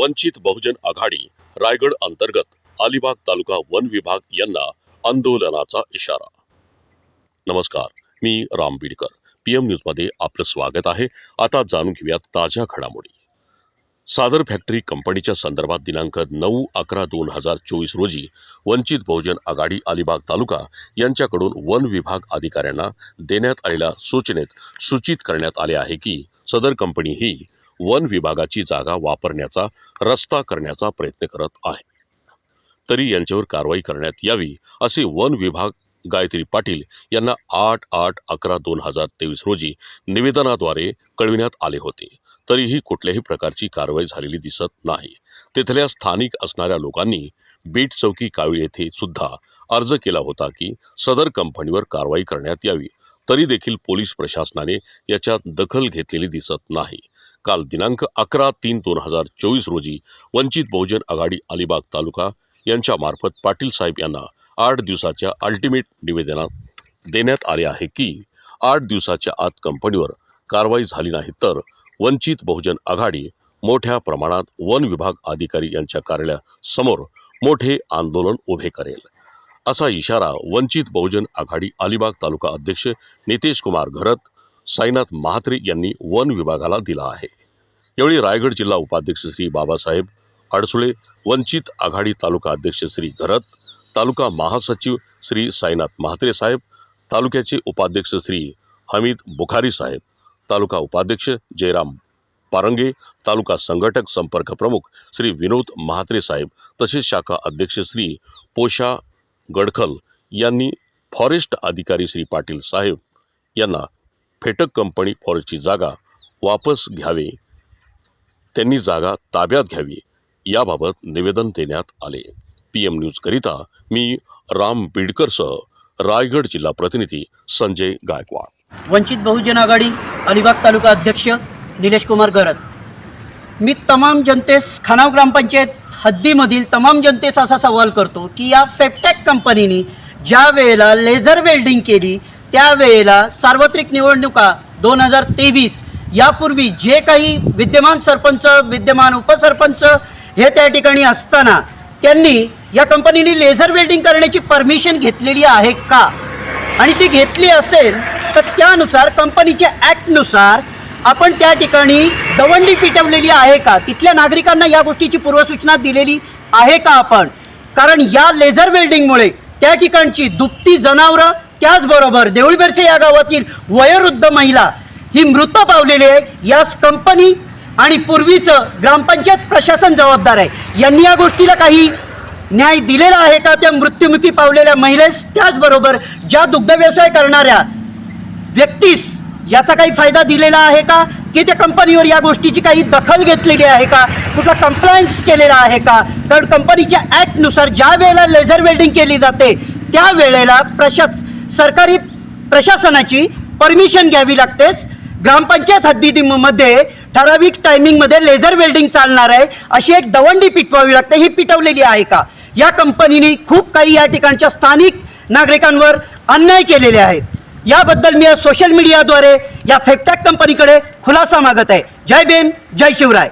वंचित बहुजन आघाडी रायगड अंतर्गत अलिबाग तालुका वन विभाग यांना आंदोलनाचा इशारा. नमस्कार मी राम बीडकर. पी एम न्यूजमध्ये आपलं स्वागत आहे. आता जाणून घेऊयात ताज्या घडामोडी. सादर फॅक्टरी कंपनीच्या संदर्भात दिनांक नऊ अकरा दोन हजार चोवीस रोजी वंचित बहुजन आघाडी अलिबाग तालुका यांच्याकडून वन विभाग अधिकाऱ्यांना देण्यात आलेल्या सूचनेत सूचित करण्यात आले आहे की सदर कंपनी ही वन विभागाची जागा वापरण्याचा रस्ता करण्याचा प्रयत्न करत आहे. तरी यांच्यावर कारवाई करण्यात यावी असे वन विभाग गायत्री पाटील यांना आठ आठ अकरा दोन हजार तेवीस रोजी निवेदनाद्वारे कळविण्यात आले होते. तरीही कुठल्याही प्रकारची कारवाई झालेली दिसत नाही. तिथल्या स्थानिक असणाऱ्या लोकांनी बीट चौकी कावळी येथे सुद्धा अर्ज केला होता की सदर कंपनीवर कारवाई करण्यात यावी तरी देखील पोलीस प्रशासनाने याच्यात दखल घेतलेली दिसत नाही. काल दिनांक अकरा तीन दोन हजार चोवीस रोजी वंचित बहुजन आघाडी अलिबाग तालुका यांच्यामार्फत पाटील साहेब यांना आठ दिवसाच्या अल्टिमेट निवेदनात देण्यात आले आहे की आठ दिवसाच्या आत कंपनीवर कारवाई झाली नाही तर वंचित बहुजन आघाडी मोठ्या प्रमाणात वन विभाग अधिकारी यांच्या कार्यालयासमोर मोठे आंदोलन उभे करेल. असा इशारा वंचित बहुजन आघाडी अलिबाग तालुका अध्यक्ष नितेश कुमार घरत साईनाथ महात्रे यांनी वन विभागाला दिला आहे. यावेळी रायगड जिल्हा उपाध्यक्ष श्री बाबासाहेब अडसुळे वंचित आघाडी तालुका अध्यक्ष श्री घरत तालुका महासचिव श्री साईनाथ म्हात्रे साहेब तालुक्याचे उपाध्यक्ष श्री हमीद बुखारी साहेब तालुका उपाध्यक्ष जयराम पारंगे तालुका संघटक संपर्क प्रमुख श्री विनोद म्हात्रे साहेब तसेच शाखा अध्यक्ष श्री पोषा गडखल यांनी फॉरेस्ट अधिकारी श्री पाटील साहेब यांना फेटक कंपनी फॉरेस्टची जागा वापस घ्यावे त्यांनी जागा ताब्यात घ्यावी याबाबत निवेदन देण्यात आले. पी एम न्यूजकरिता मी राम बिडकरसह रायगड जिल्हा प्रतिनिधी संजय गायकवाड. वंचित बहुजन आघाडी अलिबाग तालुका अध्यक्ष निलेश कुमार गरत मी तमाम जनतेस खानाव ग्रामपंचायत हद्दीमधील तमाम जनतेचा असा सवाल करतो की या फेपटॅक कंपनीने ज्या वेळेला लेझर वेल्डिंग केली त्यावेळेला सार्वत्रिक निवडणुका दोन हजार तेवीस यापूर्वी जे काही विद्यमान सरपंच विद्यमान उपसरपंच हे त्या ठिकाणी असताना त्यांनी या कंपनीने लेझर वेल्डिंग करण्याची परमिशन घेतलेली आहे का? आणि ती घेतली असेल तर त्यानुसार कंपनीच्या ॲक्टनुसार आपण त्या ठिकाणी दवंडी पिटवलेली आहे का? तिथल्या नागरिकांना या गोष्टीची पूर्वसूचना दिलेली आहे का आपण? कारण या लेझर वेल्डिंगमुळे त्या ठिकाणची दुपती जनावरं त्याचबरोबर देऊळबेरसे या गावातील वयोवृद्ध महिला ही मृत पावलेली आहे. यास कंपनी आणि पूर्वीचं ग्रामपंचायत प्रशासन जबाबदार आहे. यांनी या गोष्टीला काही न्याय दिलेला आहे का? त्या मृत्युमुखी पावलेल्या महिलेस त्याचबरोबर ज्या दुग्ध व्यवसाय करणाऱ्या व्यक्तीस याचा काही फायदा दिलेला आहे का? की त्या कंपनीवर या गोष्टीची काही दखल घेतलेली आहे का? कुठला कंप्लायन्स केलेला आहे का? कारण कंपनीच्या ॲक्टनुसार ज्या वेळेला लेझर वेल्डिंग केली जाते त्या वेळेला प्रशास सरकारी प्रशासनाची परमिशन घ्यावी लागतेस ग्रामपंचायत हद्दीमध्ये ठराविक टायमिंगमध्ये लेझर वेल्डिंग चालणार आहे अशी एक दवंडी पिटवावी लागते. ही पिटवलेली आहे का? या कंपनीने खूप काही या ठिकाणच्या स्थानिक नागरिकांवर अन्याय केलेले आहेत. याबद्दल मी आज सोशल मीडियाद्वारे या फेकटॅक कंपनीकडे खुलासा मागत आहे. जय भीम जय शिवराय.